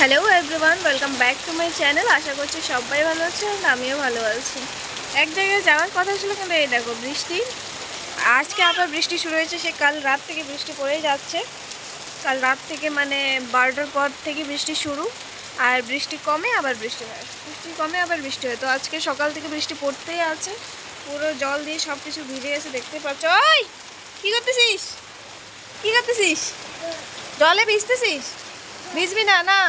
Hello everyone welcome back to my channel আশা করছি সবাই ভালো আছে আমিও ভালো আছি। এক জায়গায় যাওয়ার কথা ছিল কিন্তু এই দেখো বৃষ্টি। আজকে আবার বৃষ্টি শুরু হয়েছে, সে কাল রাত থেকে বৃষ্টি পড়েই যাচ্ছে। কাল রাত থেকে মানে বারোটার পর থেকে বৃষ্টি শুরু। আর বৃষ্টি কমে আবার বৃষ্টি হয়। বৃষ্টি কমে আবার বৃষ্টি হয়। তো আজকে সকাল থেকে বৃষ্টি পড়তেই আছে। পুরো জল দিয়ে সব কিছু ভিজে গেছে, দেখতে পাচ্ছ? ওই, কী করতেছিস? কী করতেছিস? জলে ভিজতেছিস? ভিজবি না না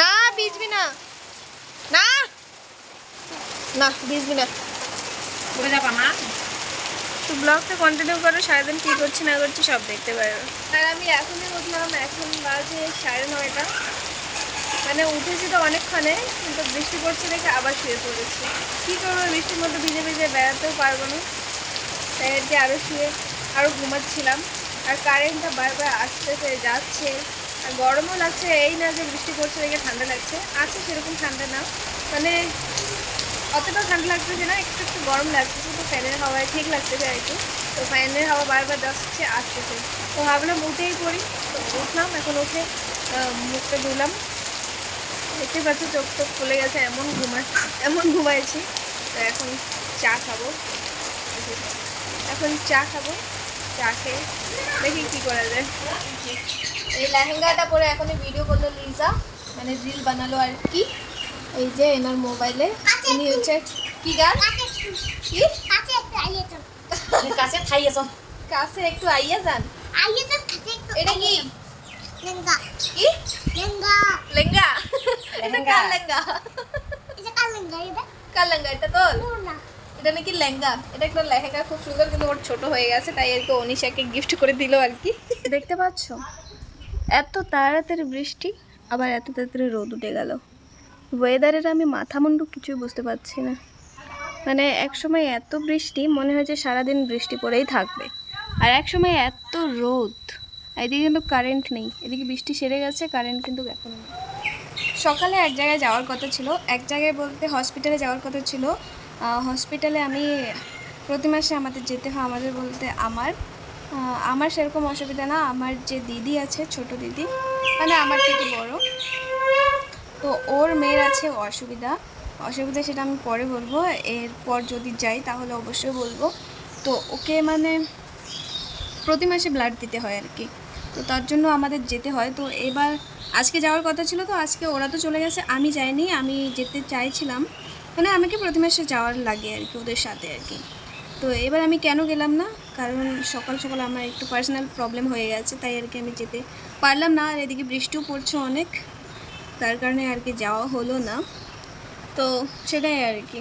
না ভিজবি না। না। না ভিজবি না। বলে যাবা মা। তো ব্লগটা কন্টিনিউ করো সারাদিন কী করছি না করছি সব দেখতে পারো। আর আমি এখনই উঠলাম এখন বাজে সাড়ে নয়টা। মানে উঠেছি তো অনেকক্ষণে কিন্তু বৃষ্টি পড়ছে দেখে আবার শুয়ে পড়েছি। কী করব বৃষ্টির মধ্যে ভিজে ভিজে বেড়াতেও পারব না। তাই আর কি আরও শুয়ে আরও ঘুমাচ্ছিলাম। আর কারেন্টটা বারবার আসতেছে যাচ্ছে। গরমও লাগছে, এই না যে বৃষ্টি পড়ছে, দেখে ঠান্ডা লাগছে। আছে সেরকম ঠান্ডা না। মানে অতটা ঠান্ডা লাগতেছে না, একটু একটু গরম লাগতেছে তো ফ্যানের হাওয়ায় ঠিক লাগতেছে আর কি। তো ফ্যানের হাওয়া বারবার যাচ্ছে, আসতেছে। তো ভাবলাম উঠেই পড়ি। তো উঠলাম, এখন উঠে মুখটা ধুলাম। দেখতে পাচ্ছ চোখ টোক খুলে গেছে, এমন ঘুমা এমন ঘুমাইছি। তো এখন চা খাব। এখন চা খাব। খেয়ে দেখি কী করা যায় এই লেহেঙ্গাটা পরে এখনই ভিডিও করল লিজা। মানে রিল বানালো আর কি। এই যে এনার মোবাইলে ইনি হচ্ছে কি গান কি? কাছে খাইয়েছ কাছে একটু আইয়া যান। এটা কি? কি? লেঙ্গা এটা কার লেঙ্গা কার লেঙ্গা এটা তো এটা নাকি লেহেঙ্গা। এটা একটা লেহেঙ্গা খুব সুন্দর কিন্তু ওর ছোট হয়ে গেছে তাই আর কি অনিশাকে গিফট করে দিল আর কি। দেখতে পাচ্ছ? এত তাড়াতাড়ি বৃষ্টি আবার এত তাড়াতাড়ি রোদ উঠে গেল। ওয়েদারের আমি মাথা মুন্ডু কিছুই বুঝতে পারছি না। মানে এক সময় এত বৃষ্টি মনে হয় যে সারাদিন বৃষ্টি পড়েই থাকবে। আর এক সময় এত রোদ এদিকে কিন্তু কারেন্ট নেই এদিকে বৃষ্টি সেরে গেছে কারেন্ট কিন্তু এখন নেই। সকালে এক জায়গায় যাওয়ার কথা ছিল এক জায়গায় বলতে হসপিটালে যাওয়ার কথা ছিল হসপিটালে আমি প্রতি মাসে আমাদের যেতে হয়, আমাদের বলতে আমার। আমার সেরকম অসুবিধা না, আমার যে দিদি আছে, ছোট দিদি মানে আমার থেকে বড়। তো ওর মেয়ের আছে অসুবিধা। অসুবিধা সেটা আমি পরে বলব, এরপর যদি যাই তাহলে অবশ্যই বলব। তো ওকে মানে প্রতি মাসে ব্লাড দিতে হয় আর কি। তো তার জন্য আমাদের যেতে হয়। তো এবার আজকে যাওয়ার কথা ছিল তো, আজকে ওরা তো চলে গেছে, আমি যাইনি, আমি যেতে চাইছিলাম। মানে আমাকে প্রতি মাসে যাওয়ার লাগে আর কি ওদের সাথে আর কি। তো এবার আমি কেন গেলাম না? কারণ সকাল সকাল আমার একটু পার্সোনাল প্রবলেম হয়ে গেছে, তাই আর কি আমি যেতে পারলাম না। আর এদিকে বৃষ্টিও পড়ছে অনেক, তার কারণে আর কি যাওয়া হলো না। তো সেটাই আর কি।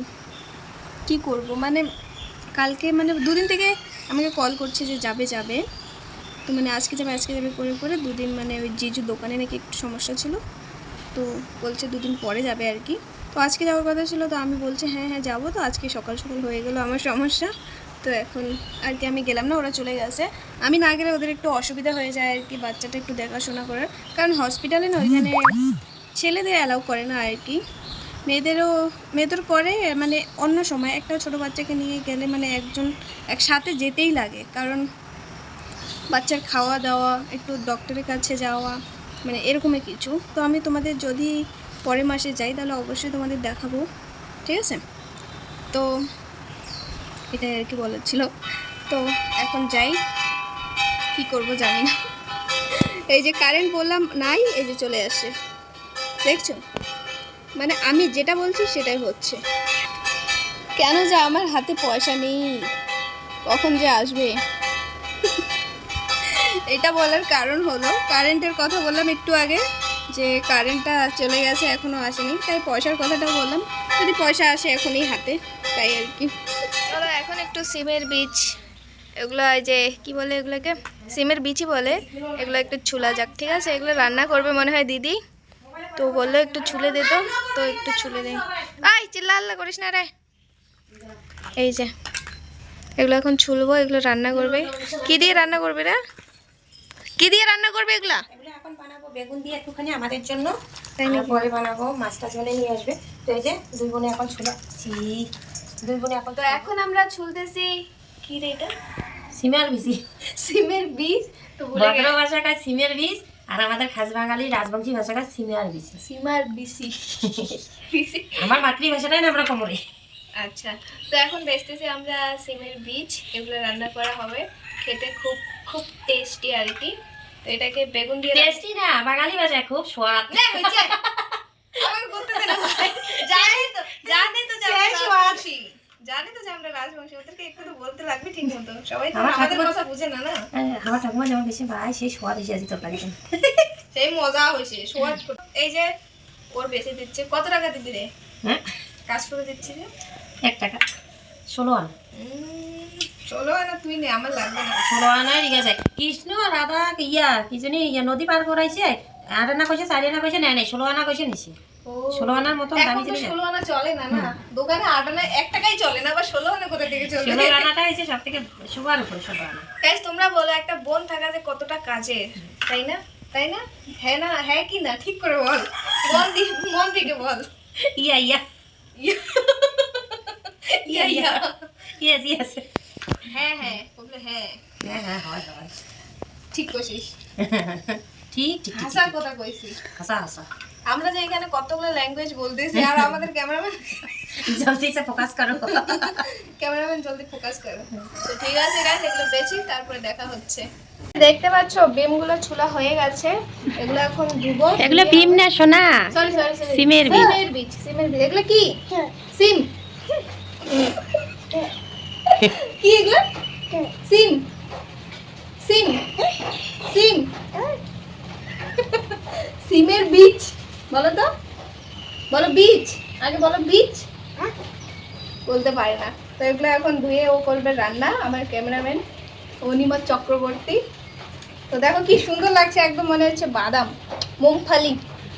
কি করব? মানে কালকে মানে দুদিন থেকে আমাকে কল করছে যে যাবে যাবে। তো মানে আজকে যাবে আজকে যাবে করে করে দুদিন মানে ওই জিজুর দোকানে নাকি একটু সমস্যা ছিল। তো বলছে দুদিন পরে যাবে আর কি। তো আজকে যাওয়ার কথা ছিল, তো আমি বলছি হ্যাঁ হ্যাঁ যাব। তো আজকে সকাল সকাল হয়ে গেলো আমার সমস্যা। তো এখন আর কি আমি গেলাম না, ওরা চলে গেছে। আমি না গেলে ওদের একটু অসুবিধা হয়ে যায় আর কি, বাচ্চাটা একটু দেখাশোনা করার। কারণ হসপিটালে না ওইখানে ছেলেদের অ্যালাউ করে না আর কি। মেয়েদেরও, মেয়েদের করে মানে অন্য সময় একটা ছোট বাচ্চাকে নিয়ে গেলে মানে একজন একসাথে যেতেই লাগে। কারণ বাচ্চার খাওয়া দাওয়া একটু ডক্টরের কাছে যাওয়া মানে এরকমই কিছু। তো আমি তোমাদের যদি পরের মাসে যাই, তাহলে অবশ্যই তোমাদের দেখাবো। ঠিক আছে? তো এটাই আর কি বলার ছিল। তো এখন যাই। কি করব জানি না। এই যে কারেন্ট বললাম, নাই, এই যে চলে আসে। দেখছ? মানে আমি যেটা বলছি, সেটাই হচ্ছে। কেন যে আমার হাতে পয়সা নেই? কখন যে আসবে? এটা বলার কারণ হলো কারেন্টের কথা বললাম একটু আগে। যে কারেন্টটা চলে গেছে এখনও আসেনি। তাই পয়সার কথাটা বললাম। যদি পয়সা আসে এখনই হাতে, তাই আর কি। চলো, এখন একটু সিমের বীজ। এগুলো যে, কি বলে এগুলোকে? সিমের বীজই বলে। এগুলো একটু ছুলা যাক, ঠিক আছে? এগুলো রান্না করবে মনে হয় দিদি। তো বলল একটু ছুলে দে তো। একটু ছুলে দেয় আই চিল্লা আল্লাহ করিস না রে। এই যে, এগুলো এখন ছুলবো, এগুলো রান্না করবে। কি দিয়ে রান্না করবে রে? কি দিয়ে রান্না করবে এগুলা? বেগুন দিয়ে একটুখানি আমাদের জন্য? পরে বানাবো মাছটা জলে নিয়ে আসবে। তো এই যে দুই বোনে এখন ছুলাচ্ছি দুই বোনে এখন তো এখন আমরা ছুলতেছি কি রে এটা? সিমের বিসি সিমের বীজ? তো ভদ্র ভাষাটা সিমের বীজ আর আমাদের খাস বাঙালি রাজবংশী ভাষাটা সিমের বীজ। সীমার বিসি আমার মাতৃভাষাটাই না আমরা কোমরে। আচ্ছা তো এখন বেচতেছি আমরা সিমের বীজ। এগুলো রান্না করা হবে। খেতে খুব খুব টেস্টি আর কি। তো এটাকে বেগুন দিয়ে টেস্টি না বাঙালি ভাষায় খুব স্বাদ। না, হয়েছে। জানি তো জানি তো স্বাদ। জানি তো যে আমরা রাজবংশী ওদেরকে একটু তো বলতে লাগবে ঠিক মতো। সবাই তো আমাদের কথা বুঝে না না? হ্যাঁ, আমার ঠাকুমা যেমন বেশি ভাই সেই স্বাদ সেই মজা হয়েছে সোয়াদ এই যে ওর বেশি দিচ্ছে কত টাকা দিবি রে? হ্যাঁ। কাজ করে দিচ্ছি এক টাকা। ষোলো আনা। চলো তুই নে আমার লাগবে না। ষোলো আনা ঠিক আছে। কৃষ্ণ রাধা ইয়া কি জানি ইয়া নদী পার করাইছে। আট আনা কইছে চারি আনা কইছে নেয় নাই ষোলো আনা কইছে নিছে। ষোলো আনার মতন দামি জিনিস। ষোলো আনা চলে না না? দোকানে আট আনা এক টাকাই চলে না ষোলো আনা কোথা থেকে চলবে ষোলো আনাটা হয়েছে সব থেকে উপরে ষোলো আনা। তোমরা বলো একটা বোন থাকা যে কতটা কাজের তাই না? তাই না? হ্যাঁ না হ্যাঁ কি না ঠিক করে বল। মন দিয়ে মন থেকে বল। ইয়া ইয়া। ইয়া ইয়া। Yes yes. হ্যাঁ হ্যাঁ হ্যাঁ। হ্যাঁ হ্যাঁ হয় হয়। ঠিক কইছিস। ঠিক ঠিক হাসার কথা কইছিস। হাসা হাসা। আমরা যে এখানে কতগুলো ল্যাঙ্গুয়েজ বলতেছি আর আমাদের ক্যামেরাম্যান জলদি সে ফোকাস করো। ক্যামেরাম্যান জলদি ফোকাস করো। তো ঠিক আছে গাইস এগুলো বেচি তারপরে দেখা হচ্ছে। দেখতে পাচ্ছ বিমগুলো ছুলা হয়ে গেছে। এগুলো এখন ধুবো। এগুলো ভীম না সোনা? সরি সরি সরি সিমের বীজ। সিমের বীজ সিমের বীজ। এগুলো কি? সিম। কি এগুলো? সিম। সিম। সিম। সিমের বীজ। বলো তো। বলো বীজ। আগে বলো বীজ। বলতে পারে না। তো এগুলো এখন ধুয়ে ও করবে রান্না আমার ক্যামেরাম্যান অনিমা চক্রবর্তী। তো দেখো কি সুন্দর লাগছে একদম মনে হচ্ছে বাদাম। মুংফালি।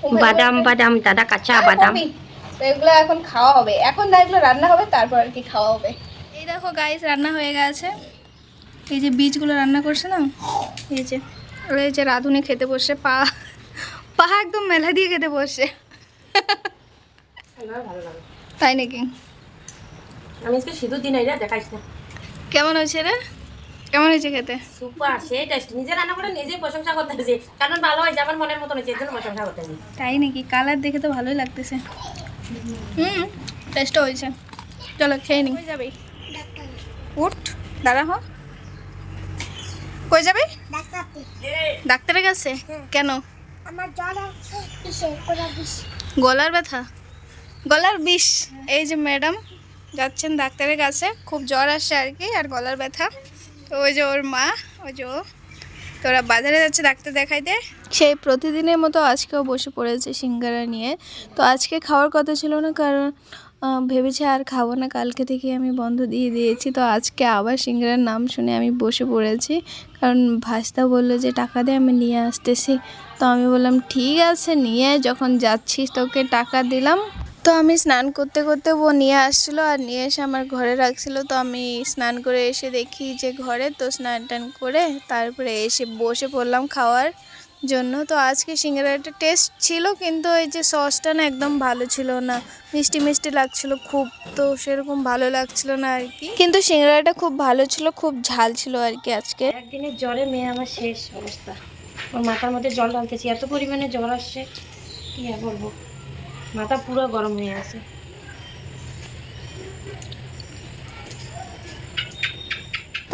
মুংফালি বাদাম বাদাম দাদা কাঁচা বাদাম। তো এগুলো এখন খাওয়া হবে। এখন না এগুলো রান্না হবে তারপর আর কি খাওয়া হবে। এই দেখো গাইস রান্না হয়ে গেছে। এই যে বীজগুলো রান্না করছে না এই যে এই যে রাঁধুনি খেতে বসে পা পা একদম মেলা দিয়ে খেতে বসে। তাই নাকি? আমি আজকে সিঁদুর দিন না দেখাইস না। কেমন হয়েছে রে? কেমন হয়েছে খেতে? সুপার সেই টেস্ট নিজে রান্না করে নিজে প্রশংসা করতেছি। কারণ ভালো হয়েছে আমার মনের মতন হয়েছে এর জন্য প্রশংসা করতেছি। তাই নাকি? কালার দেখে তো ভালোই লাগতেছে। হুম টেস্টও হয়েছে। চলো খেয়ে নি। যাবে। উঠ দাঁড়া হ। কই যাবে? ডাক্তারের কাছে? কেন? কিসের? কোনা গলার ব্যথা? গলার বিষ। এই যে ম্যাডাম যাচ্ছেন ডাক্তারের কাছে খুব জ্বর আসছে আর কি আর গলার ব্যথা। তো ওই যে ওর মা ওই যে ও। তো ওরা বাজারে যাচ্ছে ডাক্তার দেখাইতে। সেই প্রতিদিনের মতো আজকেও বসে পড়েছে সিঙ্গারা নিয়ে। তো আজকে খাওয়ার কথা ছিল না কারণ ভেবেছে আর খাব না, কালকে থেকে আমি বন্ধ দিয়ে দিয়েছি। তো আজকে আবার সিঙ্গারার নাম শুনে আমি বসে পড়েছি। কারণ ভাস্তা বলল যে, টাকা দিয়ে আমি নিয়ে আসতেছি। তো আমি বললাম, ঠিক আছে, নিয়ে যখন যাচ্ছিস তোকে টাকা দিলাম। তো আমি স্নান করতে করতে ও নিয়ে আসছিল আর নিয়ে এসে আমার ঘরে রাখছিলো। তো আমি স্নান করে এসে দেখি যে, ঘরে তো স্নান টান করে তারপরে এসে বসে পড়লাম খাওয়ার। জন্য। তো আজকে সিঙ্গারাটা টেস্ট ছিল, কিন্তু এই যে সসটা না একদম ভালো ছিল না। মিষ্টি মিষ্টি লাগছিল খুব, তো সেরকম ভালো লাগছিল না আর কি। কিন্তু সিঙ্গারাটা খুব ভালো ছিল, খুব ঝাল ছিল আর কি আজকে। একদিনের জ্বরে মেয়ে আমার শেষ অবস্থা। ওর মাথার মধ্যে জল ঢালতেছি, এত পরিমাণে জ্বর আসছে, কি আর বলব? মাথা পুরো গরম হয়ে আছে।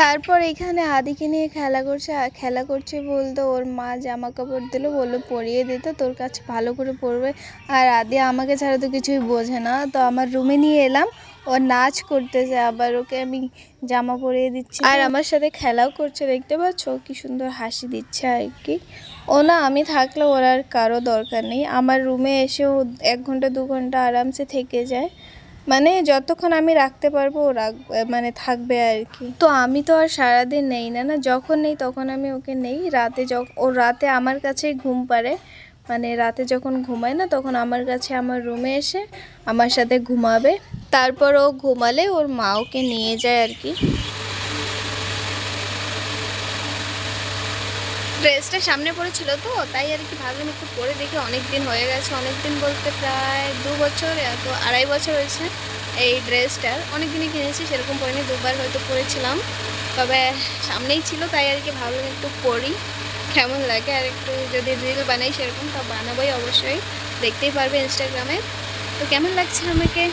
তারপর এখানে আদিকে নিয়ে খেলা করছে খেলা করছে বলতো ওর মা জামা কাপড় দিল বলল পরিয়ে দিতে তোর কাছে ভালো করে পরবে। আর আদি আমাকে ছাড়া তো কিছুই বোঝে না। তো আমার রুমে নিয়ে এলাম ও নাচ করতেছে আবার ওকে আমি জামা পরিয়ে দিচ্ছি। আর আমার সাথে খেলাও করছে দেখতে পাচ্ছ? কি সুন্দর হাসি দিচ্ছে আর কি। ও না আমি থাকলে ওর আর কারও দরকার নেই। আমার রুমে এসে ও এক ঘণ্টা দু ঘণ্টা আরামসে থেকে যায়। মানে যতক্ষণ আমি রাখতে পারব, ও রাখবে মানে থাকবে আর কি। তো আমি তো আর সারাদিন নেই না না, যখন নেই তখন আমি ওকে নেই। রাতে যখন ও রাতে আমার কাছেই ঘুম পারে মানে রাতে যখন ঘুমায় না, তখন আমার কাছে আমার রুমে এসে আমার সাথে ঘুমাবে। তারপর ও ঘুমালে ওর মা ওকে নিয়ে যায় আর কি। ড্রেসটা সামনে পড়েছিল তো, তাই আর কি ভাবলাম একটু পরে দেখি অনেক দিন হয়ে গেছে অনেক দিন বলতে প্রায় দু বছর তো আড়াই বছর হয়েছে এই ড্রেসটার অনেক দিনই কিনেছি, সেরকম পরিনি, দুবার হয়তো পরেছিলাম। তবে সামনেই ছিল, তাই আর কি ভাবলাম একটু পরি। কেমন লাগে? আর একটু যদি রিল বানাই সেরকম, তা বানাবোই অবশ্যই। দেখতেই পারবে ইনস্টাগ্রামে তো কেমন লাগছে আমাকে?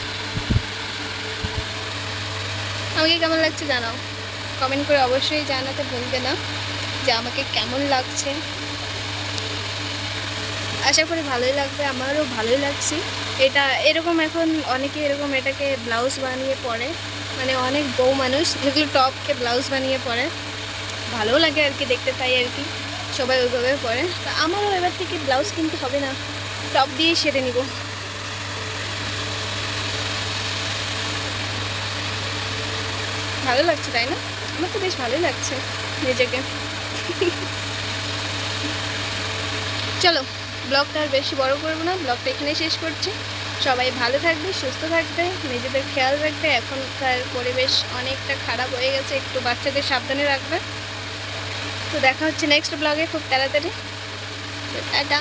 আমাকে কেমন লাগছে জানাও। কমেন্ট করে অবশ্যই জানাতে ভুলবে না। যে আমাকে কেমন লাগছে। আশা করি ভালোই লাগবে, আমারও ভালোই লাগছে। এটা এরকম এখন অনেকে এরকম এটাকে ব্লাউজ বানিয়ে পরে মানে অনেক বউ মানুষ যেগুলো টপকে ব্লাউজ বানিয়ে পরে। ভালো লাগে আর কি দেখতে পাই আর কি, সবাই ওইভাবে পরে। তো আমারও এবার থেকে ব্লাউজ কিনতে হবে না, টপ দিয়েই সেরে নিব। ভালো লাগছে তাই না? আমার তো বেশ ভালোই লাগছে নিজেকে। চলো, ব্লগটা আর বেশি বড় করব না, ব্লগটা এখানে শেষ করছি। সবাই ভালো থাকবে, সুস্থ থাকবে, নিজেদের খেয়াল রাখবে। এখনকার পরিবেশ অনেকটা খারাপ হয়ে গেছে, একটু বাচ্চাদের সাবধানে রাখবে। তো দেখা হচ্ছে নেক্সট ব্লগে খুব তাড়াতাড়ি। টাটা।